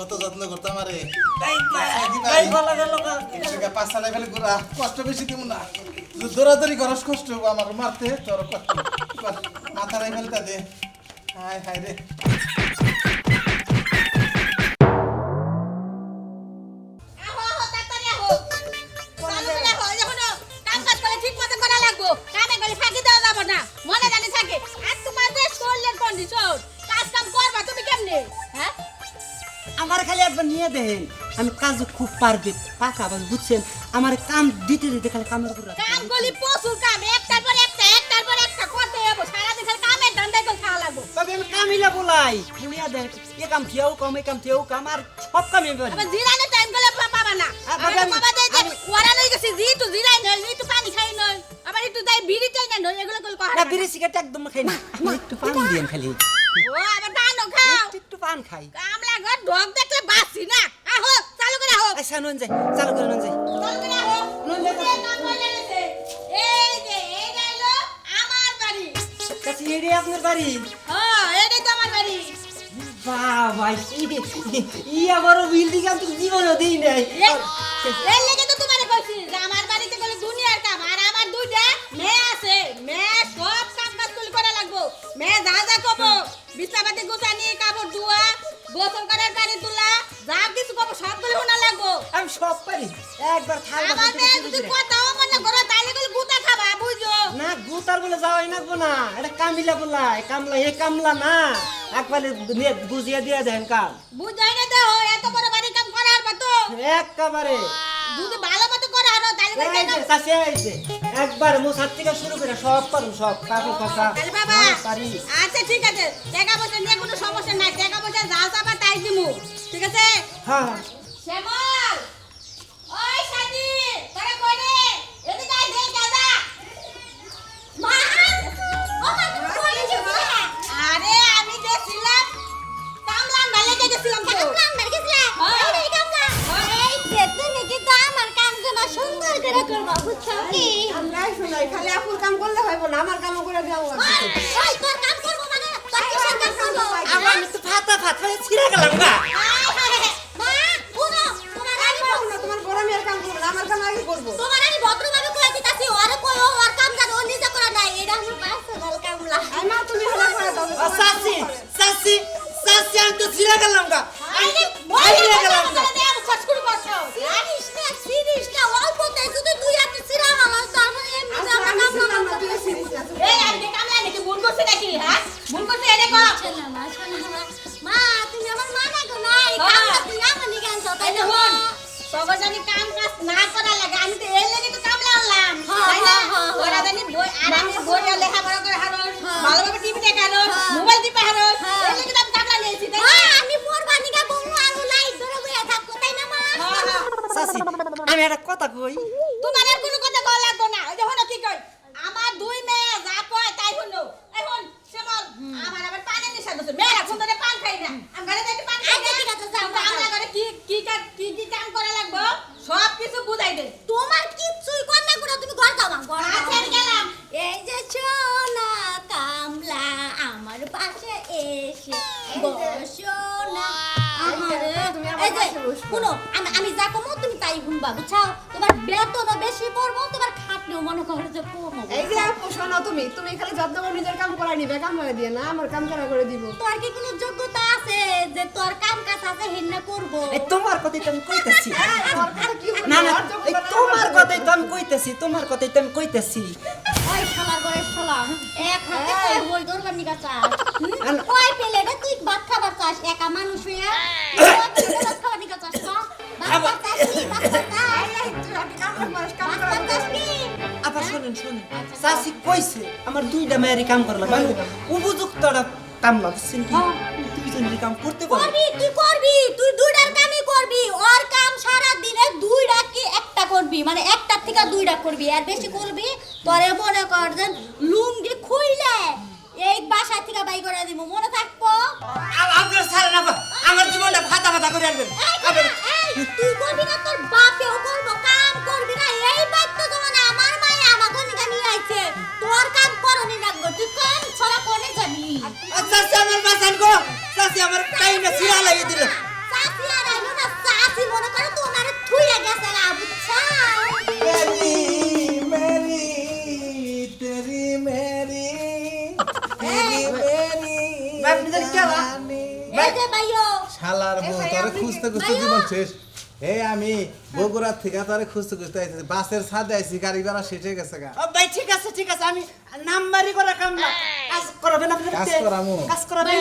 কত যত্ন করতাম আরে। ভাই সাইদি ভাই। ভাই ভালো গেল গা। একটু পাঁচ সালে ফেলে ঘোরা। কষ্ট বেশি দিব না। দৌড়াদৌড়ি করস কষ্ট হব আমার মারতে তোর কষ্ট। মাথা নাই ফেলতে দে। হায় হায় রে। আমার খালি একবার নিয়ে দেন। আমি কাজ খুব পারবে পাকা বাস বুঝছেন? আমার কাম দিতে দিতে খালি কামের উপর কাম। গলি প্রচুর কাম। একটার পর একটা একটার পর একটা করতে যাব সারাদিন খালি কামের ধান্দায় করে খাওয়া লাগবো। তবে আমি কামিলা বলাই। শুনিয়া দেন এ কাম কাম এ কাম কাম আর সব কামে আমি পারি। আবার টাইম গেলে পাবা না। আবার বাবা, ওরা লই গেছে জি একটু জিরাই নয় একটু পানি খাই নয়। আবার একটু দেয় বিড়ি চাই না নয় এগুলো করে কহা না বিড়ি সিগারেট একদম খাই না। একটু পান দিয়েন খালি। ও আবার দানো খাও। একটু পান খাই। কামলা ঘর ঢোক দেখলে বাসি না। আহো চালু করে আহো। আচ্ছা নুন যাই চালু করে নুন যাই চালু করে আহো। নুন যাই এই যে এই গেলো আমার বাড়ি। কাছে এড়ে আপনার বাড়ি? হ্যাঁ এটাই তো আমার বাড়ি। বাবা ইয়া বড় বিল্ডিং আমি তো জীবনেও দিই নাই। এর লেগে তো তোমারে কইছি যে আমার বাড়িতে গেলে দুনিয়ার কাম। আর আমার দুইটা মেয়ে আছে। মেয়ে সব কাজ কাজ করা লাগবো। মেয়ে একবার থাল আমার বাসন থেকে মেয়ে শুরু যদি করে। কথাও করো তাহলে গেলে গুতা খাবা বুঝো না গুতার বলে যাওয়াই নাকবো না। এটা কামিলা বলা এ কামলা এ কামলা না। একবারে বুঝিয়ে দিয়ে দেন কাম। বুঝাই না দেও এত বড় বাড়ি কাম করার মতো। একেবারে যদি ভালো মতো করে আরও তাহলে একবার থেকে শুরু করে সব পারুম সব কাকু বাবা হ্যাঁ, আচ্ছা ঠিক আছে। টাকা পয়সা নিয়ে কোনো সমস্যা নাই। টাকা পয়সা যা তাই দিমু। ঠিক আছে? হ্যাঁ হ্যাঁ। শ্যামল! আমরা শোনাই খালি আপুর কাম করলে হইব না আমার করে কাম করব মানে তোর কাম করব আবার আমি তো ফাতা ছিঁড়ে গেলাম না কথা কই? তোমার আর কোনো কথা কল লাগবো না। ওই যে হলো কি কই? আমার দুই মেয়ে যা কয় তাই হলো এখন শ্যামল আমার আবার পানি নেশা দোষ মেয়েরা কোন ধরে পান খাই না। আমি ঘরে যাই পান খাই না। ঠিক আছে যাও আমরা ঘরে কি কি কাজ কি কি কাম করা লাগবো? সব কিছু বুঝাই দে। তোমার কিচ্ছুই কর না করে তুমি ঘর যাও ঘর আচ্ছা আমি গেলাম। এই যে সোনা কামলা আমার পাশে এসে বসো না আমার এই যে শুনো আমি আমি যা কমো তুমি তাই বুঝছ? তোমার বেতনও বেশি পড়ব তোমার খাটনিও মনে করো যে কমো এই যে আপু শোনো তুমি তুমি খালি যত্ন করে নিজের কাম করা নিবে কাম করে দিয়ে না আমার কাম করা করে দিব। তোর কি কোনো যোগ্যতা আছে যে তোর কাম কাজ আছে হিন্না করব? এই তোমার কথাই তো আমি কইতেছি। কথা না না এই তোমার কথাই তো আমি কইতেছি তোমার কথাই তো আমি কইতেছি। ওই শালার ঘরে শালা এক হাতে কই বই ধরবার নিকা চাস আন- কই পেলে রে তুই ভাত খাবার চাস? একা মানুষ হইয়া ভাত খাবার নিকা চাস আবার- শোনেন শোনেন। চাচি কইছে আমার দুইটা মেয়েরই কাম করলাম উপযুক্ত কাম না বুঝছেন কি দুইজনেরই কাম করতে পারব। তুই করবি? তুই দুইটার কামই করবি। ওর কাম সারা দিনে দুইটা কি একটা করবি? মানে একটা থেকে দুইটা করবি। আর বেশি করবি? তোরে মনে কর যে লুঙ্গি খুইলে এই বাসা থেকে বাই করে দিব মনে থাকব? আপনার ছাড়েন আবার আমার জীবনটা ফাতা ফাতা করে আনবেন। না, তুই করবি না তোর বাপেও করব কাম করবি না। এই বাধ্য তোমার আমার মায়ে আমাকে নিকা নিয়ে আইছে। তোর কাম করনি রাখব তুই কাম ছড়া কোনে যাবি? আচ্ছা আমার বাসান গো। চাচি আমার টাইমে ছিড়া লাগিয়ে দিল। খুঁজতে খুঁজতে জীবন শেষ। এই আমি বগুড়ার থেকে তোরে খুঁজতে খুঁজতে আইছি বাসের ছাদে আইছি গাড়ি ভাড়া শেষ হয়ে গেছে গা। ও ভাই ঠিক আছে ঠিক আছে আমি নাম্বারই করা কামলা কাজ করাবেন আপনি কাজ করামু। কাজ করাবেন?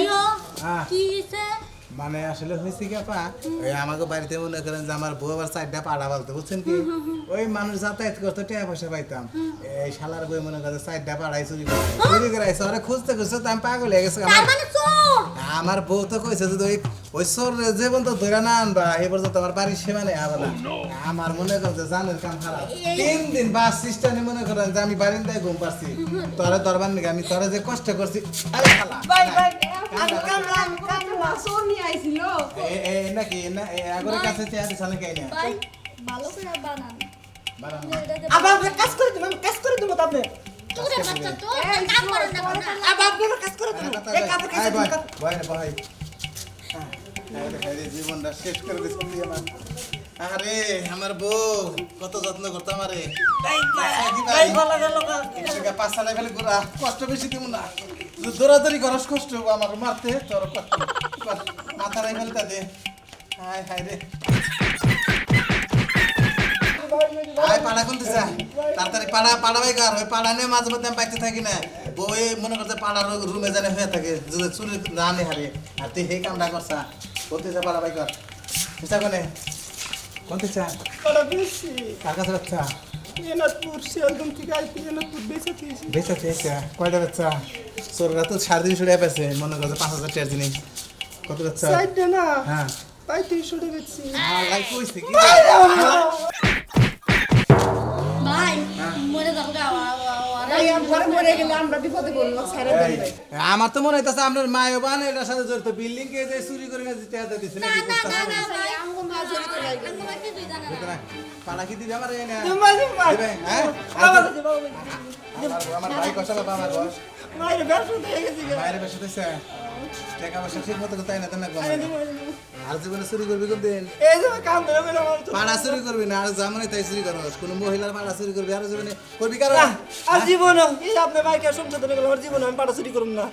হ্যাঁ। কি হইছে? মানে আসলে হয়েছে কি আপা ওই আমাকে বাড়িতে মনে করেন যে আমার বউ আবার চারটা পাড়া বলতে বুঝছেন কি? ওই মানুষ যাতায়াত করতো টাকা পয়সা পাইতাম। এই শালার বই মনে করে চারটা পাড়াই চুরি করে চুরি করে আইসে ওরা খুঁজতে খুঁজতে তো আমি পাগল হয়ে গেছে। আমার মানে বউ তো কইছে যদি ওই ওই চোর যে পর্যন্ত ধরে না আনবা এ পর্যন্ত আমার বাড়ির সীমানে আবার আমার মনে করেন যে জানের কাম খারাপ তিন দিন বাস সিস্টেমে মনে করেন যে আমি বারিন্দায় ঘুম পাচ্ছি তোরে দরবার নিকে আমি তোরে যে কষ্ট করছি আরে শালা। আইছিল। এ এ নাকি না এ আগরের কাছে চেয়ে দিছ নাকি আইনা ভাই ভালো করে বানান। বাড়ানো। আবার আপনি কাজ করে দিন কাজ করে দেবো তো আপনি। তোরে বাচ্চা তো কাম করে না আবার আপনার কাজ করে দেবো এই কাজে কাজ ভাই, ভাই ভাই। আরে জীবনটা শেষ করে দিছ তুই আমার। আরে আমার বউ কত যত্ন করতো আমারে। ভাই ভাই সাকি ভাই। ভাই বলা গেল একশো পাঁচ সালে ফেলে ঘুরা কষ্ট বেশি দিব না। দৌড়াদৌড়ি করস কষ্ট হব আমার মারতে তোর কষ্ট। মাথা রাই ফেলতে দে। হায় হায় রে। আয় পাড়া কোনতে চা তাড়াতাড়ি পাড়া পাড়া ভাই কার? ওই পাড়া নিয়ে মাঝে মধ্যে পাইতে থাকি না। বই মনে করতে পাড়ার রুমে জানে হয়ে থাকে যদি চুরি না নে হারে। আর তুই সেই কামটা করছা। বলতে চা পাড়া ভাই কর। বুঝা কোনে? কোনতে চা বড় বেশি কার কাছে বাচ্চা এনাদপুর শিয়ালদম থেকে আইছি এনাদপুর বেঁচে কয়টা বাচ্চা চোররা তো সাড়ে তিনশো টাকা পেয়েছে। মনে করছে পাঁচ হাজার টাকার জিনিস। কত বাচ্চা সাইডটা না হ্যাঁ। পাই তিনশো টাকা বেচছি লাইক কইছে কি ভাই! মরে যাব গা এই আমরা মরে গেলে আমরা বিপদে পড়ব ছেড়ে দেন ভাই। আমার তো মনে হইতাছে আপনার মায়ের বান এটার সাথে জড়িত। বিল্ডিং কে যে চুরি করে টাকা দিছে? পাড়া কি দিবে আমার হ্যাঁ? আমার- আমার ভাই কষ্ট বাবা আমার বয়স। মায়ের ব্যবসা হয়ে গেছে। মায়ের বেশি দিছে টাকা পয়সা ঠিক মতো তাই না তাই না। আরে জীবনে চুরি করবি কোন দিন? এই যে কাম ধরে গেল আমার তো। পাড়া চুরি করবি না আর জামানে তাই চুরি করো কোনো মহিলার পাড়া চুরি করবি আর জীবনে করবি কারণ আর জীবন এই আপনার বাইকে গেল আমার জীবন আমি পাড়া চুরি করুন না।